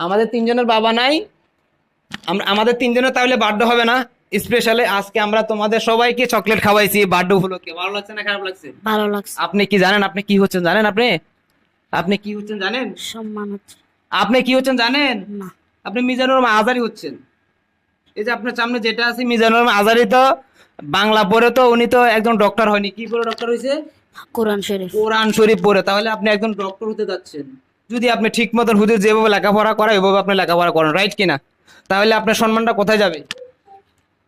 আমাদের তিনজনের বাবা নাই। আমরা আমাদের তিনজনের তাহলে বার্থডে হবে না। স্পেশালি আজকে আমরা তোমাদের সবাইকে চকলেট খাওয়াইছি বার্থডে উপলক্ষে। ভালো লাগছে না খারাপ লাগছে? ভালো লাগছে। আপনি কি জানেন? আপনি কি হচ্ছেন জানেন আপনি? আপনি কি হচ্ছেন জানেন? সম্মান হচ্ছে। আপনি কি হচ্ছেন জানেন? না। আপনি মিজানুর আজারি হচ্ছেন। এই যে আপনার সামনে যেটা আছে মিজানুর আজারি তো বাংলা পড়ে তো উনি তো একজন ডক্টর হয়নি। কি করে ডক্টর হয়েছে? কোরআন শরীফ। কোরআন শরীফ পড়ে। তাহলে আপনি একজন ডক্টর হতে যাচ্ছেন। যদি আপনি ঠিক মতন হুজুর যেভাবে লেখাপড়া করা ওইভাবে আপনি লেখাপড়া করেন রাইট কিনা? তাহলে আপনার সম্মানটা কোথায় যাবে?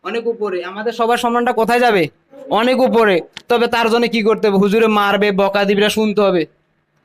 অনেক উপরে। আমাদের সবার সম্মানটা কোথায় যাবে? অনেক উপরে। তবে তার জন্য কি করতে হবে? হুজুরে মারবে, বকা দিবিরা শুনতে হবে।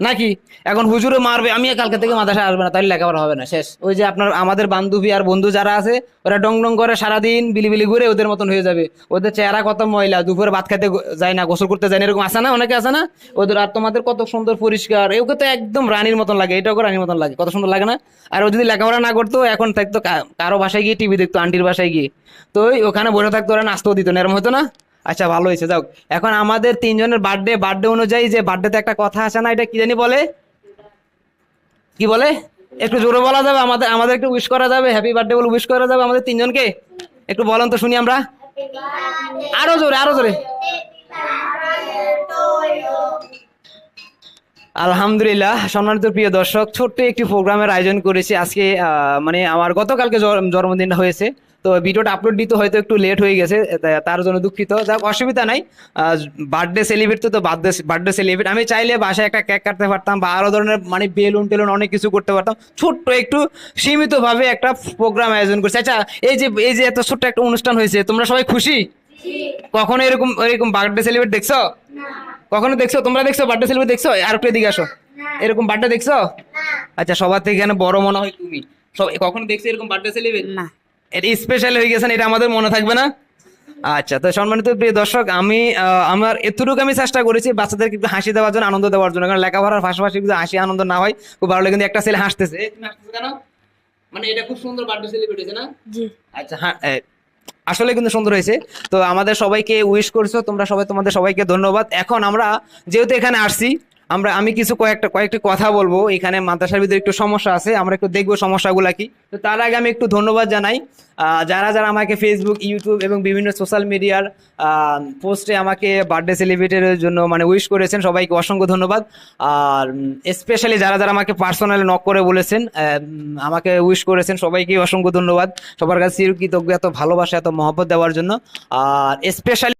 নাকি? এখন হুজুরে মারবে আমি কালকে থেকে মাদ্রাসায় আসবে না, তাহলে লেখাপড়া হবে না, শেষ। ওই যে আপনার আমাদের বান্ধবী আর বন্ধু যারা আছে, ওরা ডং ডং করে সারাদিন বিলিবিলি ঘুরে ওদের মতন হয়ে যাবে। ওদের চেহারা কত ময়লা, দুপুরে ভাত খেতে যায় না, গোসল করতে যায় না, এরকম আসে না? অনেকে আসে না? ওদের আর তোমাদের কত সুন্দর পরিষ্কার এগুলো তো একদম রানীর মতন লাগে, এটাও রানীর মতন লাগে, কত সুন্দর লাগে না? আর ও যদি লেখাপড়া না করতো, এখন থাকতো কারও বাসায় গিয়ে টিভি দেখতো, আন্টির বাসায় গিয়ে। তো ওখানে বসে থাকতো, ওরা নাস্তাও দিত না এরকম হতো না? আচ্ছা ভালো হয়েছে। যাও এখন আমাদের তিনজনের বার্থডে বার্থডে অনুযায়ী যে বার্থডেতে একটা কথা আছে না, এটা কি জানি বলে? কি বলে? একটু জোরে বলা যাবে? আমাদের আমাদের একটু উইশ করা যাবে? হ্যাপি বার্থডে বলে উইশ করা যাবে আমাদের তিনজনকে? একটু বলেন তো শুনি আমরা। আরও জোরে আরও জোরে। আলহামদুলিল্লাহ সম্মানিত প্রিয় দর্শক ছোট্ট একটি প্রোগ্রামের আয়োজন করেছি। আজকে মানে আমার গতকালকে জন্ম- জন্মদিনটা হয়েছে। তো ভিডিওটা আপলোড দিতে হয়তো একটু লেট হয়ে গেছে তার জন্য দুঃখিত। যাক অসুবিধা নাই। বার্থডে সেলিব্রেট তো বার্থডে বার্থডে সেলিব্রেট আমি চাইলে বাসায় একটা কেক কাটতে পারতাম বা আরও ধরনের মানে বেলুন টেলুন অনেক কিছু করতে পারতাম। ছোট্ট একটু সীমিতভাবে একটা প্রোগ্রাম আয়োজন করছি। আচ্ছা এই যে এই যে এত ছোট্ট একটা অনুষ্ঠান হয়েছে তোমরা সবাই খুশি? কখনো এরকম এরকম বার্থডে সেলিব্রেট দেখছ? কখনো দেখছ? তোমরা দেখছ? বার্থডে সেলিব্রেট দেখছ? আর একটু এদিকে আসো। এরকম বার্থডে দেখছ? আচ্ছা সবার থেকে এখানে বড় মনে হয় তুমি। সব কখনো দেখছ এরকম বার্থডে সেলিব্রেট? না। এটা স্পেশাল হয়ে গেছেন এটা আমাদের মনে থাকবে না? আচ্ছা তো সম্মানিত প্রিয় দর্শক আমি আমার এতটুকু আমি চেষ্টা করেছি বাচ্চাদেরকে একটু হাসি দেওয়ার জন্য আনন্দ দেওয়ার জন্য। কারণ লেখাপড়ার পাশাপাশি যদি হাসি আনন্দ না হয় খুব ভালো লাগে। কিন্তু একটা ছেলে হাসতেছে। তুমি হাসতেছো কেন? মানে এটা খুব সুন্দর বার্থডে সেলিব্রেট হয়েছে না? জি। আচ্ছা হ্যাঁ আসলে কিন্তু সুন্দর হয়েছে। তো আমাদের সবাইকে উইশ করছ, তোমরা সবাই তোমাদের সবাইকে ধন্যবাদ। এখন আমরা যেহেতু এখানে আসছি আমরা, আমি কিছু কয়েকটা, কয়েকটি কথা বলব। এখানে মাদ্রাসার ভিতরে একটু সমস্যা আছে, আমরা একটু দেখব সমস্যাগুলা কি। তো তার আগে আমি একটু ধন্যবাদ জানাই। যারা যারা আমাকে ফেসবুক ইউটিউব এবং বিভিন্ন সোশ্যাল মিডিয়ার পোস্টে আমাকে বার্থডে সেলিব্রেটের জন্য মানে উইশ করেছেন, সবাইকে অসংখ্য ধন্যবাদ। আর স্পেশালি যারা যারা আমাকে পার্সোনালি নক করে বলেছেন আমাকে উইশ করেছেন, সবাইকে অসংখ্য ধন্যবাদ। সবার কাছে চিরকৃতজ্ঞ, এত ভালোবাসা, এত মহব্বত দেওয়ার জন্য। আর স্পেশালি